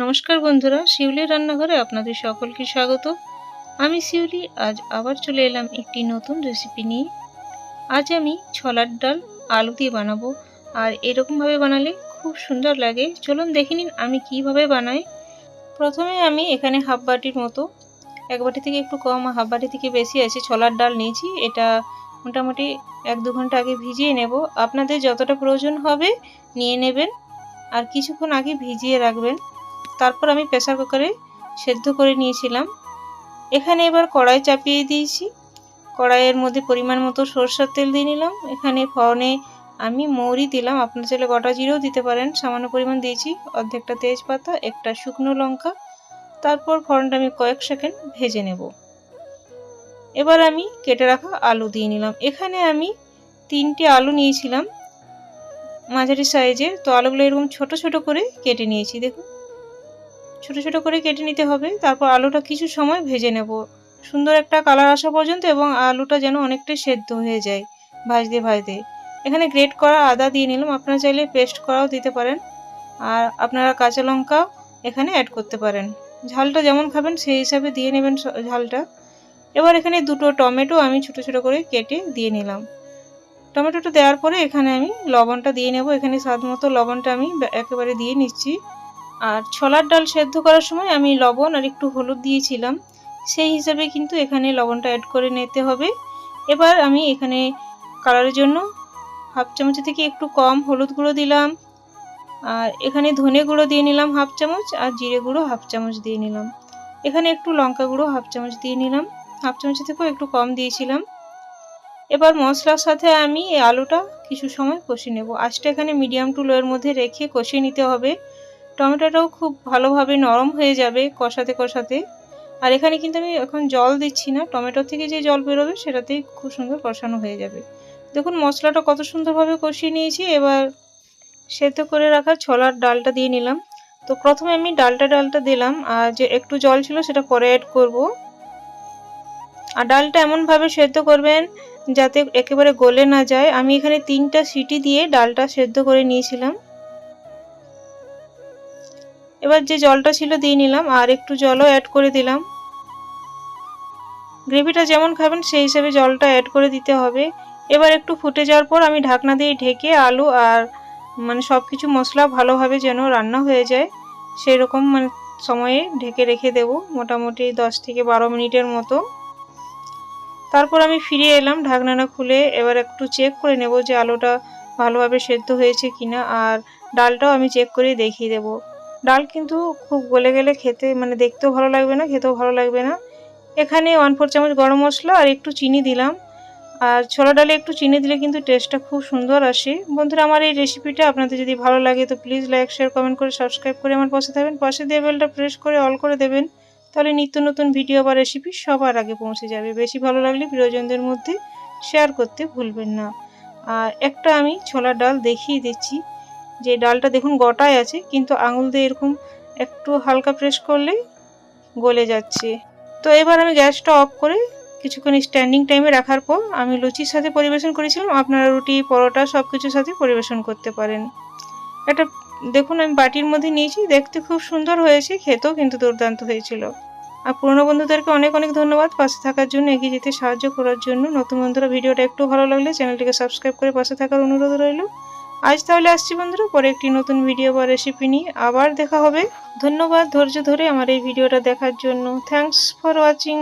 নমস্কার বন্ধুরা শিউলির রান্নাঘরে আপনাদের সকলকে স্বাগত। আমি শিউলি, আজ আবার চলে এলাম একটি নতুন রেসিপি নিয়ে। আজ আমি ছলার ডাল, আলু দিয়ে বানাবো। আর এরকমভাবে বানালে খুব সুন্দর লাগে। চলুন দেখে নিন আমি কীভাবে বানাই। প্রথমে আমি এখানে হাফ বাটির মতো, এক বাটি থেকে একটু কম হাফ বাটি থেকে বেশি আছে ছলার ডাল নিয়েছি। এটা মোটামুটি এক দু ঘণ্টা আগে ভিজিয়ে নেব। আপনাদের যতটা প্রয়োজন হবে নিয়ে নেবেন। আর কিছুক্ষণ আগে ভিজিয়ে রাখবেন। তারপর আমি প্রেসার কুকারে সেদ্ধ করে নিয়েছিলাম। এখানে এবার কড়াই চাপিয়ে দিয়েছি। কড়াইয়ের মধ্যে পরিমাণ মতো সরষের তেল দিয়ে নিলাম। এখানে ফড়নে আমি মৌরি দিলাম। আপনার চাইলে গোটা জিরেও দিতে পারেন। সামান্য পরিমাণ দিয়েছি। অর্ধেকটা তেজপাতা, একটা শুকনো লঙ্কা। তারপর ফড়নটা আমি কয়েক সেকেন্ড ভেজে নেব। এবার আমি কেটে রাখা আলু দিয়ে নিলাম। এখানে আমি তিনটে আলু নিয়েছিলাম মাঝারি সাইজের। তো আলুগুলো এরকম ছোট ছোট করে কেটে নিয়েছি। দেখুন। ছোট ছোট করে কেটে নিতে হবে, তারপর আলুটা কিছু সময় ভেজে নেব। সুন্দর একটা কালার আসা পর্যন্ত এবং আলুটা যেন অনেকটাই সেদ্ধ হয়ে যায়, ভাজতে ভাজতে। এখানে গ্রেট করা আদা দিয়ে নিলাম, আপনারা চাইলে পেস্ট করাও দিতে পারেন। আর আপনারা কাঁচা লঙ্কা এখানে অ্যাড করতে পারেন। ঝালটা যেমন খাবেন, সেই হিসাবে দিয়ে নেবেন ঝালটা। এবার এখানে দুটো টমেটো আমি ছোট ছোট করে কেটে দিয়ে নিলাম। টমেটোটা দেওয়ার পরে এখানে আমি লবণটা দিয়ে নেব। এখানে স্বাদ মতো লবণটা আমি একেবারে দিয়ে নিচ্ছি। আর ছোলার ডাল সেদ্ধ করার সময় আমি লবণ আর একটু হলুদ দিয়েছিলাম। সেই হিসাবে কিন্তু এখানে লবণটা অ্যাড করে নিতে হবে। এবার আমি এখানে কালারের জন্য হাফ চামচ থেকে একটু কম হলুদ গুঁড়ো দিলাম। আর এখানে ধনে গুঁড়ো দিয়ে নিলাম হাফ চামচ আর জিরে গুঁড়ো হাফ চামচ দিয়ে নিলাম। এখানে একটু লঙ্কা গুঁড়ো হাফ চামচ দিয়ে নিলাম। হাফ চামচ থেকেও একটু কম দিয়েছিলাম। এবার মশলার সাথে আমি এই আলুটা কিছু সময় কষিয়ে নেব। আজটা এখানে মিডিয়াম টু লোয়ের মধ্যে রেখে কষিয়ে নিতে হবে। টমেটোটাও খুব ভালোভাবে নরম হয়ে যাবে কষাতে কষাতে। আর এখানে কিন্তু আমি এখন জল দিচ্ছি না, টমেটো থেকে যে জল বেরোবে সেটাতেই খুব সুন্দর কষানো হয়ে যাবে। দেখুন, মশলাটা কত সুন্দরভাবে কষিয়ে নিয়েছি, এবার সেদ্ধ করে রাখা ছোলার ডালটা দিয়ে নিলাম। তো প্রথমে আমি ডালটা ডালটা দিলাম, আর যে একটু জল ছিল সেটা পরে অ্যাড করব। আর ডালটা এমনভাবে সেদ্ধ করবেন যাতে একেবারে গলে না যায়। আমি এখানে তিনটা সিটি দিয়ে ডালটা সেদ্ধ করে নিয়েছিলাম। এবার যে জলটা ছিল দিয়ে নিলাম আর একটু জলও অ্যাড করে দিলাম। গ্রেভিটা যেমন খাবেন সেই হিসাবে জলটা অ্যাড করে দিতে হবে। এবার একটু ফুটে যাওয়ার পর আমি ঢাকনা দিয়ে ঢেকে আলু আর মানে সব কিছু মশলা ভালোভাবে যেন রান্না হয়ে যায় সেই রকম মানে সময়ে ঢেকে রেখে দেব, মোটামুটি দশ থেকে বারো মিনিটের মতো। তারপর আমি ফিরে এলাম ঢাকনাটা খুলে, এবার একটু চেক করে নেব যে আলুটা ভালোভাবে সেদ্ধ হয়েছে কিনা, আর ডালটাও আমি চেক করে দেখিয়ে দেবো। ডাল কিন্তু খুব গলে গেলে খেতে মানে দেখতেও ভালো লাগবে না, খেতেও ভালো লাগবে না। এখানে ওয়ান ফোর চামচ গরম মশলা আর একটু চিনি দিলাম। আর ছোলা ডালে একটু চিনি দিলে কিন্তু টেস্টটা খুব সুন্দর আসে। বন্ধুরা, আমার এই রেসিপিটা আপনাদের যদি ভালো লাগে তো প্লিজ লাইক শেয়ার কমেন্ট করে সাবস্ক্রাইব করে আমার পাশে থাকবেন। পাশে দিয়ে বেলটা প্রেস করে অল করে দেবেন। তাহলে নিত্য নতুন ভিডিও বা রেসিপি সবার আগে পৌঁছে যাবে। বেশি ভালো লাগলে প্রিয়জনদের মধ্যে শেয়ার করতে ভুলবেন না। আর একটা আমি ছোলার ডাল দেখিয়ে দিচ্ছি। যে ডালটা দেখুন গোটায় আছে, কিন্তু আঙুল দিয়ে এরকম একটু হালকা প্রেস করলে গলে যাচ্ছে। তো এবার আমি গ্যাসটা অফ করে কিছুক্ষণ স্ট্যান্ডিং টাইমে রাখার পর আমি লুচির সাথে পরিবেশন করেছিলাম। আপনারা রুটি, পরোটা সব কিছুর সাথে পরিবেশন করতে পারেন। একটা, দেখুন আমি বাটির মধ্যে নিয়েছি, দেখতে খুব সুন্দর হয়েছে, খেতেও কিন্তু দুর্দান্ত হয়েছিল। আর পুরনো বন্ধুদেরকে অনেক অনেক ধন্যবাদ পাশে থাকার জন্য, এগিয়ে যেতে সাহায্য করার জন্য। নতুন বন্ধুরা ভিডিওটা একটু ভালো লাগলে চ্যানেলটিকে সাবস্ক্রাইব করে পাশে থাকার অনুরোধ রইল। আজ তাহলে আসছি বন্ধুরা, পরে একটি নতুন ভিডিও বা রেসিপি নিয়ে আবার দেখা হবে। ধন্যবাদ ধৈর্য ধরে আমার এই ভিডিওটা দেখার জন্য। Thanks for watching